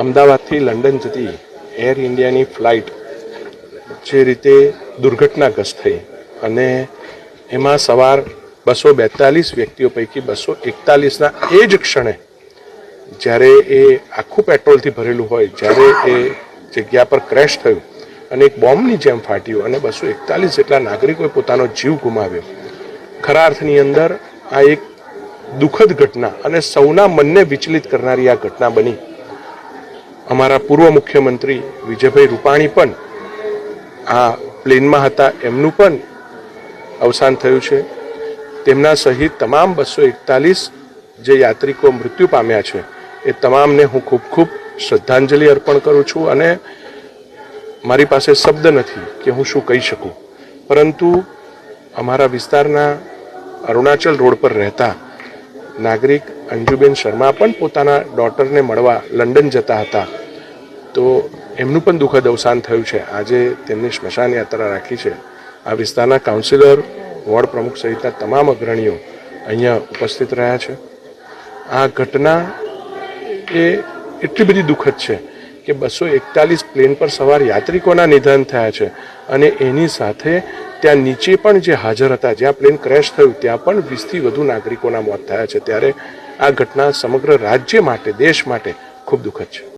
અમદાવાદથી લંડન જતી એર ઇન્ડિયાની ફ્લાઇટ જે રીતે દુર્ઘટનાગ્રસ્ત થઈ અને એમાં સવાર બસો બેતાલીસ વ્યક્તિઓ પૈકી બસો એકતાલીસના એ જ ક્ષણે જ્યારે એ આખું પેટ્રોલથી ભરેલું હોય, જ્યારે એ જગ્યા પર ક્રેશ થયું અને એક બોમ્બની જેમ ફાટ્યું અને બસો એકતાલીસ જેટલા નાગરિકોએ પોતાનો જીવ ગુમાવ્યો. ખરા અર્થની અંદર આ એક દુઃખદ ઘટના અને સૌના મનને વિચલિત કરનારી આ ઘટના બની. અમારા પૂર્વ મુખ્યમંત્રી વિજયભાઈ રૂપાણી પણ આ પ્લેનમાં હતા. એમનું પણ અવસાન થયું છે. તેમના સહિત તમામ બસો એકતાલીસ જે યાત્રિકો મૃત્યુ પામ્યા છે, એ તમામને હું ખૂબ ખૂબ શ્રદ્ધાંજલિ અર્પણ કરું છું અને મારી પાસે શબ્દ નથી કે હું શું કહી શકું. પરંતુ અમારા વિસ્તારના અરુણાચલ રોડ પર રહેતા નાગરિક અંજુબેન શર્મા પણ પોતાના ડોટરને મળવા લંડન જતા હતા. તો એમનું પણ દુઃખદ અવસાન થયું છે. આજે તેમની સ્મશાન યાત્રા રાખી છે. આ વિસ્તારના કાઉન્સિલર વોર્ડ પ્રમુખ સહિતના તમામ અગ્રણીઓ અહીંયા ઉપસ્થિત રહ્યા છે. આ ઘટના એ એટલી બધી દુઃખદ છે કે બસો એકતાલીસ પ્લેન પર સવાર યાત્રિકોના નિધન થયા છે અને એની સાથે ત્યાં નીચે પણ જે હાજર હતા, જ્યાં પ્લેન ક્રેશ થયું, ત્યાં પણ વીસથી વધુ નાગરિકોના મોત થયા છે. ત્યારે આ ઘટના સમગ્ર રાજ્ય માટે, દેશ માટે ખૂબ દુઃખદ છે.